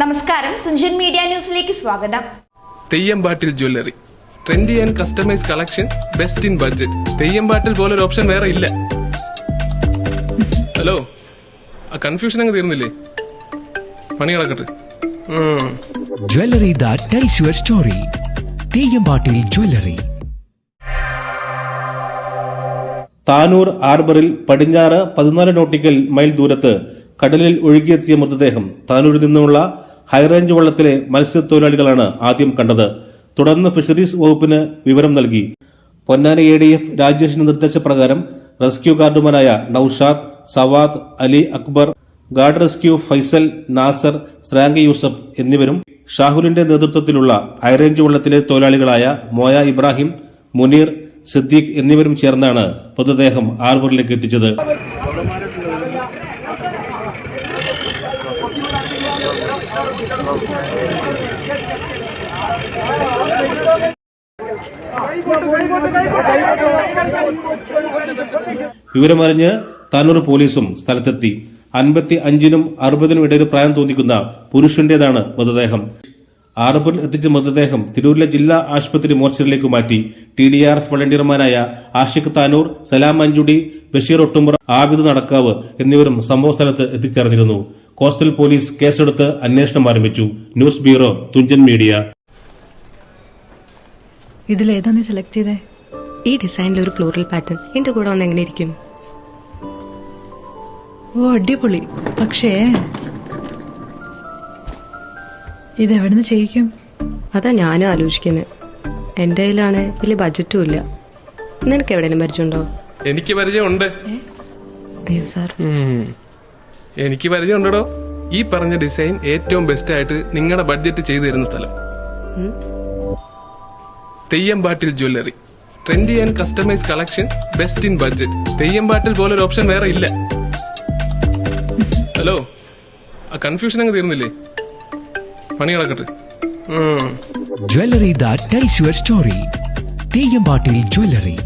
നമസ്കാരം. തുഞ്ചൻ മീഡിയ ന്യൂസിലേക്ക് സ്വാഗതം. Theyyampattil jewellery. Trendy and customise collection best in budget Theyyampattil പോലൊരു ഓപ്ഷൻ വേറെ ഇല്ല. ഹലോ? ആ കൺഫ്യൂഷൻ അങ്ങ് തീർന്നില്ലേ? പണി കിടക്കട്ടെ jewellery that tells your story. Theyyampattil jewellery. Tanur ആർബറിൽ പടിഞ്ഞാറ് പതിനാല് നോട്ടിക്കൽ മൈൽ ദൂരത്ത് കടലിൽ ഒഴുകിയെത്തിയ മൃതദേഹം താനൂരിൽ നിന്നുമുള്ള ഹൈറേഞ്ച് വള്ളത്തിലെ മത്സ്യത്തൊഴിലാളികളാണ് ആദ്യം കണ്ടത്. തുടർന്ന് ഫിഷറീസ് വകുപ്പിന് വിവരം നൽകി. പൊന്നാനി എ ഡി എഫ് രാജേഷിന്റെ നിർദ്ദേശപ്രകാരം റെസ്ക്യൂ ഗാർഡുമാരായ നൌഷാദ് സവാദ് അലി അക്ബർ ഗാർഡ് റെസ്ക്യൂ ഫൈസൽ നാസർ സ്രാങ്കി യൂസഫ് എന്നിവരും ഷാഹുലിന്റെ നേതൃത്വത്തിലുള്ള ഹൈറേഞ്ച് വള്ളത്തിലെ തൊഴിലാളികളായ മോയ ഇബ്രാഹിം മുനീർ സിദ്ദീഖ് എന്നിവരും ചേർന്നാണ് മൃതദേഹം ആർബറിലേക്ക് എത്തിച്ചത്. വിവരമറിഞ്ഞ് താനൂർ പോലീസും സ്ഥലത്തെത്തി. അൻപത്തി അഞ്ചിനും അറുപതിനും ഇടയിൽ പ്രായം തോന്നിക്കുന്ന പുരുഷന്റേതാണ് മൃതദേഹം. ആർബറിൽ എത്തിച്ച മൃതദേഹം തിരൂരിലെ ജില്ലാ ആശുപത്രി മോർച്ചറിലേക്ക് മാറ്റി ടി ഡി ആർ എഫ് വളണ്ടിയർമാരായ ആഷിഖ് താനൂർ സലാം മഞ്ചുടി ബഷീർ ഒട്ടുമുറ ആബിദ് നടക്കാവ് എന്നിവരും സംഭവ സ്ഥലത്ത് എത്തിച്ചേർന്നിരുന്നു. കോസ്റ്റൽ പോലീസ് കേസെടുത്ത് അന്വേഷണം ആരംഭിച്ചു. News bureau Thunchan media. ഇതിലേതാ നീ സെലക്ട് ചെയ്തേ? ഈ ഡിസൈനിൽ ഒരു ഫ്ലോറൽ പാറ്റേൺ എന്റെ കൂടെ ഒന്ന് എങ്ങനെ ഇരിക്കും? ഓ അടിപൊളി. പക്ഷേ ഇത് എവിടുന്ന് ചെയ്യിക്കും? അതാ ഞാനും ആലോചിക്കുന്നത് എന്റെ കയ്യിലാണ് വലിയ ബജറ്റും ഇല്ല. നിനക്ക് എവിടെയെങ്കിലും പരിചയമുണ്ടോ? എനിക്ക് പരിചയമുണ്ട്. അയ്യോ സാർ. എനിക്ക് പരിചയമുണ്ടോ ഈ പറഞ്ഞ ഡിസൈൻ ഏറ്റവും ബെസ്റ്റ് ആയിട്ട് നിങ്ങളുടെ ബഡ്ജറ്റ് ചെയ്തു തരുന്ന സ്ഥലം. Theyyampattil jewellery trendy and customise collection best in budget Theyyampattil പോലൊരു ഓപ്ഷൻ വേറെ ഇല്ല. ഹലോ ആ കൺഫ്യൂഷൻ അങ്ങ് തീർന്നില്ലേ? പണി കിടക്കട്ടെ. Jewelry that tells your story. Theyyampattil jewellery